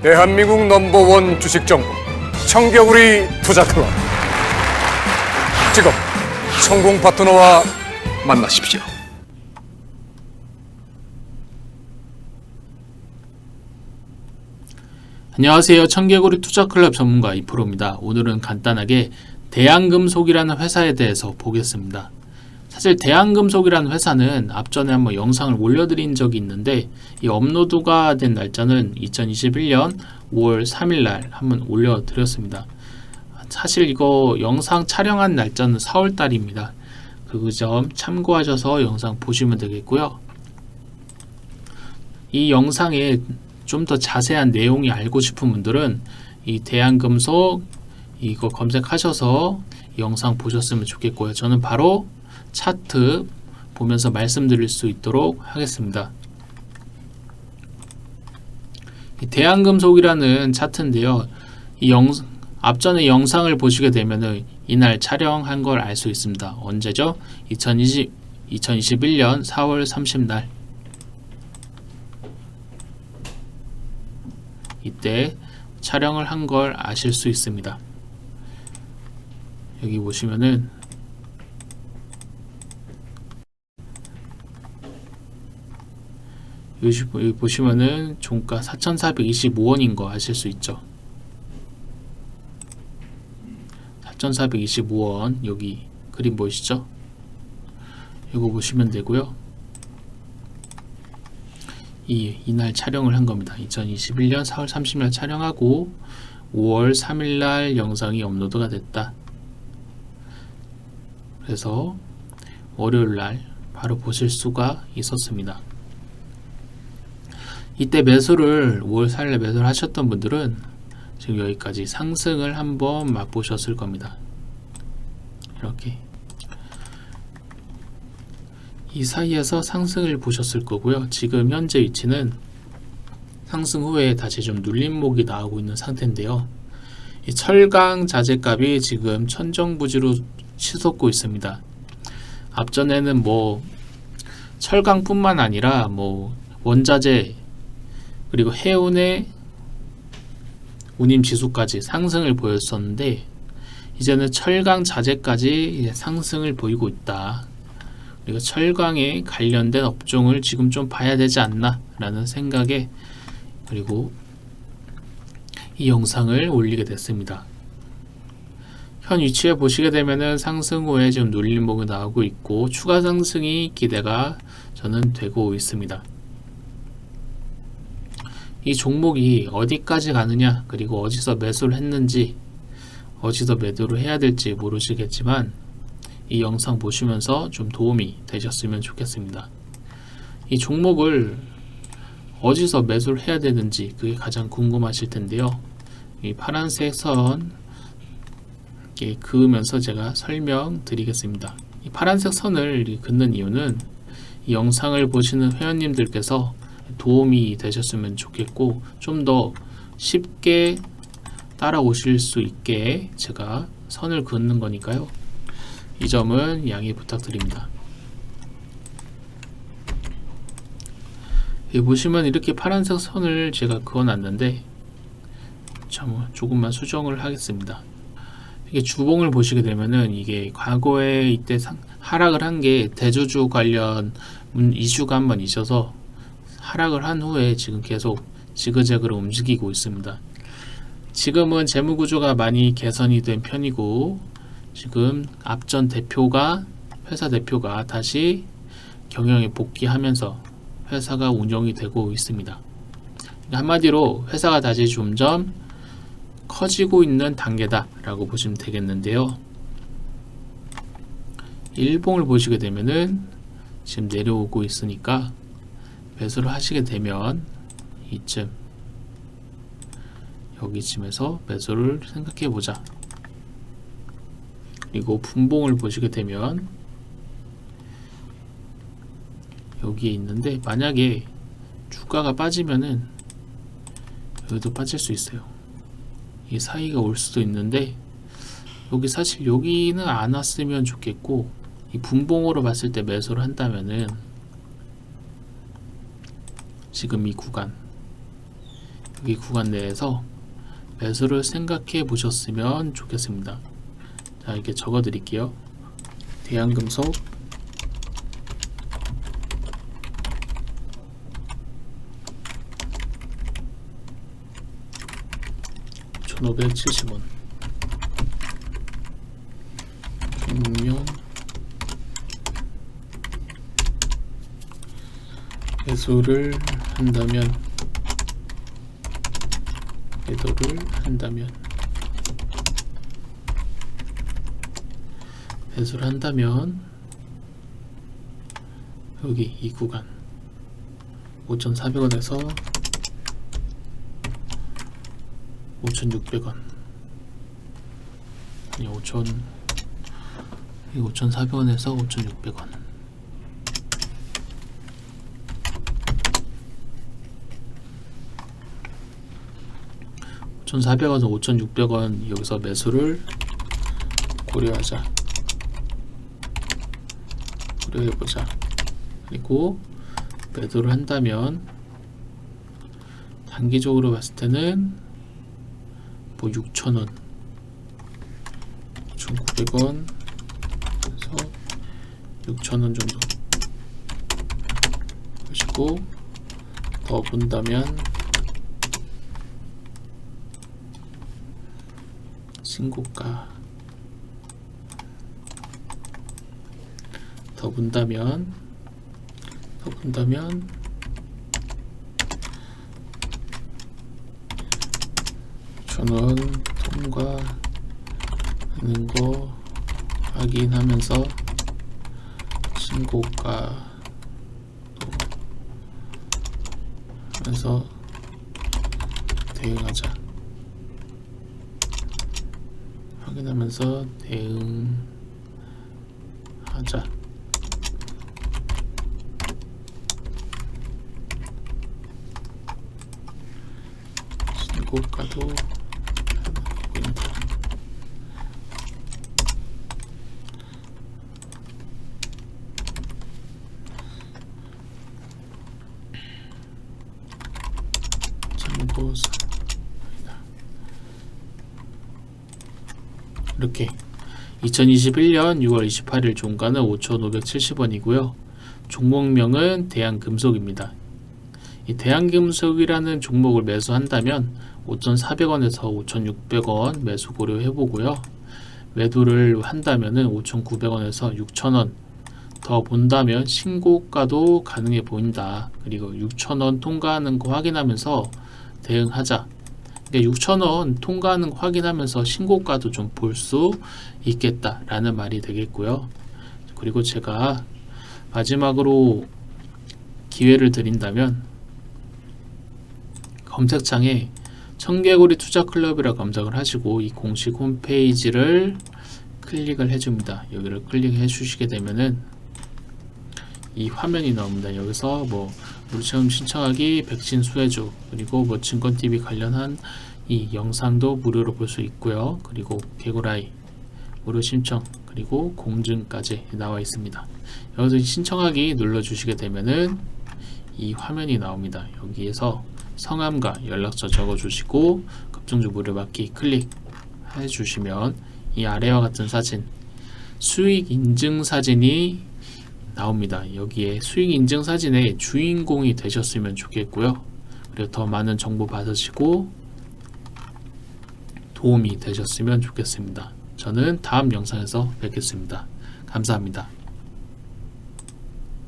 대한민국 넘버원 주식 정보 청겨우리 투자 클럽 지금 성공 파트너와 만나십시오. 안녕하세요. 청개구리 투자클럽 전문가 이프로입니다. 오늘은 간단하게 대한금속이라는 회사에 대해서 보겠습니다. 사실 대한금속이라는 회사는 앞전에 한번 영상을 올려드린 적이 있는데 이 업로드가 된 날짜는 2021년 5월 3일 날 한번 올려드렸습니다. 사실 이거 영상 촬영한 날짜는 4월 달입니다. 그 점 참고하셔서 영상 보시면 되겠고요. 이 영상에 좀 더 자세한 내용이 알고 싶은 분들은 이 대한금속 이거 검색하셔서 이 영상 보셨으면 좋겠고요. 저는 바로 차트 보면서 말씀드릴 수 있도록 하겠습니다. 이 대한금속이라는 차트인데요. 이 영, 앞전에 영상을 보시게 되면은 이날 촬영한 걸 알 수 있습니다. 언제죠? 2020, 2021년 4월 30날. 이때 촬영을 한 걸 아실 수 있습니다. 여기 보시면은 여기 보시면은 종가 4,425원인 거 아실 수 있죠. 4,425원 여기 그림 보이시죠? 이거 보시면 되고요. 이 이날 촬영을 한 겁니다. 2021년 4월 30일 촬영하고 5월 3일 날 영상이 업로드가 됐다. 그래서 월요일 날 바로 보실 수가 있었습니다. 이때 매수를 5월 4일에 매수를 하셨던 분들은 지금 여기까지 상승을 한번 맛보셨을 겁니다. 이렇게 이 사이에서 상승을 보셨을 거고요. 지금 현재 위치는 상승 후에 다시 좀 눌림목이 나오고 있는 상태인데요. 이 철강 자재값이 지금 천정부지로 치솟고 있습니다. 앞전에는 뭐 철강뿐만 아니라 뭐 원자재 그리고 해운의 운임 지수까지 상승을 보였었는데 이제는 철강 자재까지 상승을 보이고 있다. 그리고 철강에 관련된 업종을 지금 좀 봐야 되지 않나 라는 생각에 그리고 이 영상을 올리게 됐습니다. 현 위치에 보시게 되면은 상승 후에 지금 눌림목이 나오고 있고 추가 상승이 기대가 저는 되고 있습니다. 이 종목이 어디까지 가느냐 그리고 어디서 매수를 했는지 어디서 매도를 해야 될지 모르시겠지만 이 영상 보시면서 좀 도움이 되셨으면 좋겠습니다. 이 종목을 어디서 매수를 해야 되는지 그게 가장 궁금하실 텐데요. 이 파란색 선 그으면서 제가 설명드리겠습니다. 이 파란색 선을 긋는 이유는 이 영상을 보시는 회원님들께서 도움이 되셨으면 좋겠고 좀 더 쉽게 따라오실 수 있게 제가 선을 긋는 거니까요. 이 점은 양해 부탁드립니다. 여기 보시면 이렇게 파란색 선을 제가 그어놨는데 참 조금만 수정을 하겠습니다. 이게 주봉을 보시게 되면은 이게 과거에 이때 상, 하락을 한 게 대주주 관련 문- 이슈가 한번 있어서 하락을 한 후에 지금 계속 지그재그로 움직이고 있습니다. 지금은 재무 구조가 많이 개선이 된 편이고 지금 앞전 대표가 회사 대표가 다시 경영에 복귀하면서 회사가 운영이 되고 있습니다. 한마디로 회사가 다시 점점 커지고 있는 단계다라고 보시면 되겠는데요. 일봉을 보시게 되면은 지금 내려오고 있으니까 매수를 하시게 되면 이쯤 여기쯤에서 매수를 생각해 보자. 그리고 분봉을 보시게 되면 여기에 있는데 만약에 주가가 빠지면은 여기도 빠질 수 있어요. 이 사이가 올 수도 있는데 여기 사실 여기는 안 왔으면 좋겠고 이 분봉으로 봤을 때 매수를 한다면은 지금 이 구간 여기 구간 내에서 매수를 생각해 보셨으면 좋겠습니다. 자, 이렇게 적어 드릴게요. 대한금속 1570원 종료 매수를 한다면 매도를 한다면 매수를 한다면 여기 이 구간 5,400원에서 5,600원. 아니 5,000이 5,400원에서 5,600원 5,400원에서 5,600원 여기서 매수를 고려하자. 고려해보자. 그리고 매도를 한다면 단기적으로 봤을 때는 뭐 6,000원 6,900원 에서 6,000원 정도. 보시고 더 본다면 신고가 더 본다면 더 본다면 전원 통과하는 거 확인하면서 신고가 또 하면서 대응하자 확인하면서 대응하자 신고가도. 참고서 이렇게 2021년 6월 28일 종가는 5,570원이고요. 종목명은 대한금속입니다. 이 대한금속이라는 종목을 매수한다면 5,400원에서 5,600원 매수 고려해 보고요. 매도를 한다면은 5,900원에서 6,000원 더 본다면 신고가도 가능해 보인다. 그리고 6,000원 통과하는 거 확인하면서 대응하자. 그러니까 6,000원 통과하는 거 확인하면서 신고가도 좀 볼 수 있겠다라는 말이 되겠고요. 그리고 제가 마지막으로 기회를 드린다면 검색창에 청개구리 투자클럽이라 검색을 하시고 이 공식 홈페이지를 클릭을 해줍니다. 여기를 클릭해 주시게 되면은 이 화면이 나옵니다. 여기서 뭐 무료체험 신청하기, 백신 수혜주 그리고 뭐 증권 TV 관련한 이 영상도 무료로 볼 수 있고요. 그리고 개구라이 무료 신청 그리고 공증까지 나와 있습니다. 여기서 신청하기 눌러 주시게 되면은 이 화면이 나옵니다. 여기에서 성함과 연락처 적어 주시고 급증주 무료 받기 클릭해 주시면 이 아래와 같은 사진 수익 인증 사진이 나옵니다. 여기에 수익 인증 사진의 주인공이 되셨으면 좋겠고요. 그리고 더 많은 정보 받으시고 도움이 되셨으면 좋겠습니다. 저는 다음 영상에서 뵙겠습니다. 감사합니다.